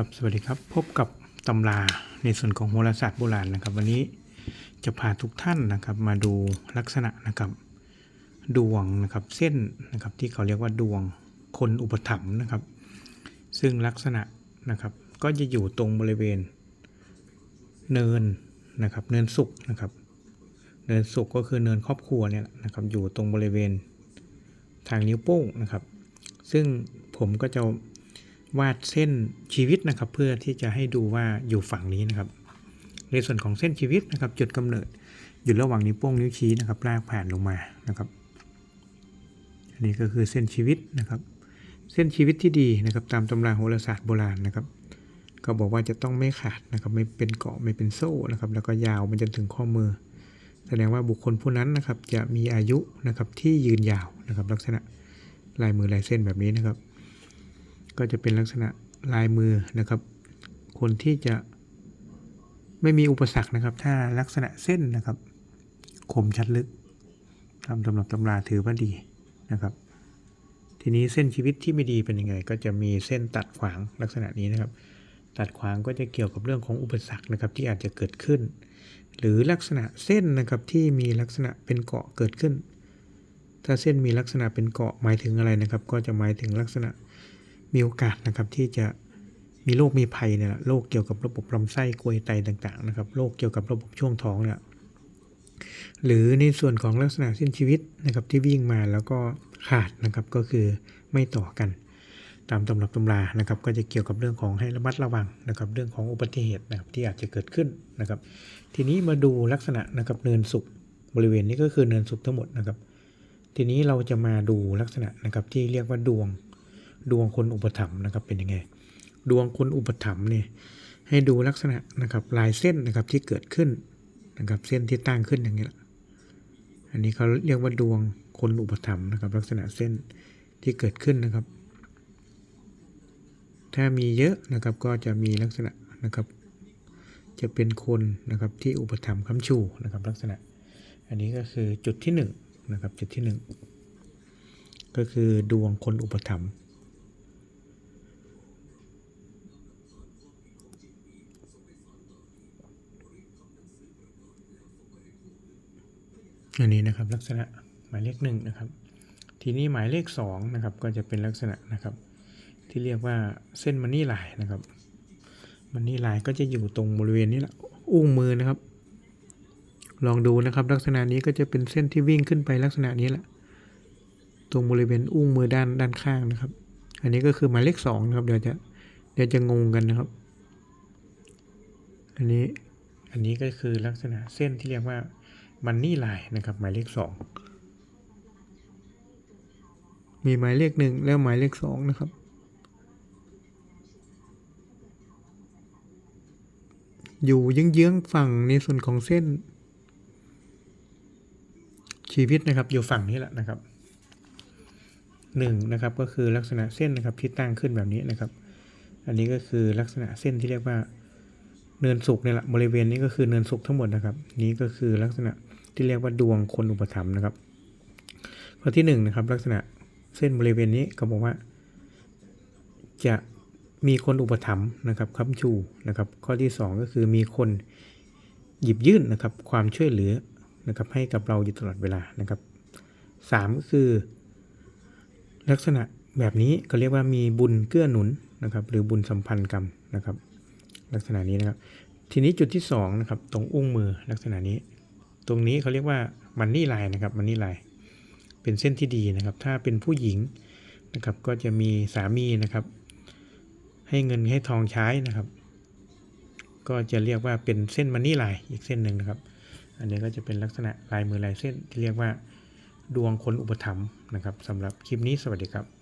ครับสวัสดีครับพบกับตำราในส่วนของโหราศาสตร์โบราณนะครับ วันนี้จะพาทุกท่านนะครับมาดูลักษณะนะครับ ดวงนะครับเส้นนะครับที่เขาเรียกว่าดวงคนอุปถัมภ์นะครับ ซึ่งลักษณะนะครับก็จะอยู่ตรงบริเวณเนินนะครับเนินสุขนะครับ เนินสุขก็คือเนินครอบครัวเนี่ยนะครับอยู่ตรงบริเวณทางนิ้วโป้งนะครับ ซึ่งผมก็จะ วาดเส้นชีวิตนะครับ เพื่อที่จะให้ดูว่าอยู่ฝั่งนี้นะครับ ในส่วนของเส้นชีวิตนะครับ จุดกำเนิดอยู่ระหว่างนิ้วโป้งนิ้วชี้นะครับลากผ่านลงมานะครับอันนี้ก็คือเส้นชีวิตนะครับ เส้นชีวิตที่ดีนะครับ ตามตำราโหราศาสตร์โบราณนะครับ ก็บอกว่าจะต้องไม่ขาดนะครับ ไม่เป็นเกาะไม่เป็นโซ่นะครับ แล้วก็ยาวมันจนถึงข้อมือ แสดงว่าบุคคลผู้นั้นนะครับ จะมีอายุนะครับที่ยืนยาวนะครับ ลักษณะลายมือลายเส้นแบบนี้นะครับ ก็จะเป็นลักษณะลายมือนะครับ คนที่จะไม่มีอุปสรรคนะครับ ถ้าลักษณะเส้นนะครับคมชัดลึกตามตำรับตำราถือว่าดีนะครับ ทีนี้เส้นชีวิตที่ไม่ดีเป็นยังไง ก็จะมีเส้นตัดขวางลักษณะนี้นะครับ ตัดขวางก็จะเกี่ยวกับเรื่องของอุปสรรคนะครับ ที่อาจจะเกิดขึ้น หรือลักษณะเส้นนะครับที่มีลักษณะเป็นเกาะเกิดขึ้น ถ้าเส้นมีลักษณะเป็นเกาะหมายถึงอะไรนะครับ ก็จะหมายถึงลักษณะ มีโอกาสนะครับที่จะมีโรคมีภัยเนี่ยโรคเกี่ยวกับระบบลำไส้กลวยไตต่างๆนะครับโรคเกี่ยวกับระบบช่วงท้องเนี่ยหรือในส่วนของลักษณะเส้นชีวิตนะครับที่วิ่งมาแล้วก็ขาดนะครับก็คือไม่ต่อกัน ตามตำรับตำรานะครับก็จะเกี่ยวกับเรื่องของให้ระมัดระวังนะครับเรื่องของอุบัติเหตุนะครับที่อาจจะเกิดขึ้นนะครับ ทีนี้มาดูลักษณะนะครับเนินสุขบริเวณนี้ก็คือเนินสุขทั้งหมดนะครับ ทีนี้เราจะมาดูลักษณะนะครับที่เรียกว่าดวง ดวงคนอุปถัมภ์นะครับเป็นยังไง ดวงคนอุปถัมภ์เนี่ยให้ดูลักษณะนะครับลายเส้นนะครับที่เกิดขึ้นนะครับเส้นที่ตั้งขึ้นอย่างนี้แหละอันนี้เขาเรียกว่าดวงคนอุปถัมภ์นะครับ ลักษณะเส้นที่เกิดขึ้นนะครับ ถ้ามีเยอะนะครับก็จะมีลักษณะนะครับ จะเป็นคนนะครับที่อุปถัมภ์ค้ำชูนะครับ ลักษณะ อันนี้ก็คือจุดที่หนึ่งนะครับจุดที่หนึ่งก็คือดวงคนอุปถัมภ์ อันนี้นะครับลักษณะหมายเลขหนึ่งนะครับ ทีนี้หมายเลขสองนะครับก็จะเป็นลักษณะนะครับ ที่เรียกว่าเส้นมันนี่ลายนะครับ มันนี่ลายก็จะอยู่ตรงบริเวณนี้แหละอุ้งมือนะครับ ลองดูนะครับ ลักษณะนี้ก็จะเป็นเส้นที่วิ่งขึ้นไปลักษณะนี้แหละตรงบริเวณอุ้งมือด้านด้านข้างนะครับ อันนี้ก็คือหมายเลขสองนะครับเดี๋ยวจะเดี๋ยวจะงงกันนะครับ อันนี้อันนี้ก็คือลักษณะเส้นที่เรียกว่า มันนี่ลายนะครับหมายเลขสองมีหมายเลขหนึ่งแล้วหมายเลขสองนะครับ อยู่เยื้องๆฝั่งในส่วนของเส้น ชีวิตนะครับอยู่ฝั่งนี้แหละนะครับหนึ่งนะครับก็คือลักษณะเส้นนะครับที่ตั้งขึ้นแบบนี้นะครับ อันนี้ก็คือลักษณะเส้นที่เรียกว่าเนินสุกเนี่ยแหละบริเวณนี้ก็คือเนินสุกทั้งหมดนะครับ นี้ก็คือลักษณะ ที่เรียกว่าดวงคนอุปถัมภ์นะครับ ข้อที่หนึ่งนะครับลักษณะเส้นบริเวณนี้ก็บอกว่า จะมีคนอุปถัมภ์นะครับค้ำชูนะครับ ข้อที่สองก็คือมีคนหยิบยื่นนะครับความช่วยเหลือนะครับให้กับเราอยู่ตลอดเวลานะครับสามก็คือ ลักษณะแบบนี้ก็เรียกว่ามีบุญเกื้อหนุนนะครับ หรือบุญสัมพันธ์กรรมนะครับ ลักษณะนี้นะครับ ทีนี้จุดที่สองนะครับตรงอุ้งมือลักษณะนี้ ตรงนี้เขาเรียกว่ามันนี่ลายนะครับมันนี่ลายเป็นเส้นที่ดีนะครับ ถ้าเป็นผู้หญิงนะครับก็จะมีสามีนะครับ ให้เงินให้ทองใช้นะครับ ก็จะเรียกว่าเป็นเส้นมันนี่ลายอีกเส้นหนึ่งนะครับ อันนี้ก็จะเป็นลักษณะลายมือลายเส้นที่เรียกว่าดวงคนอุปถัมภ์นะครับสำหรับคลิปนี้สวัสดีครับ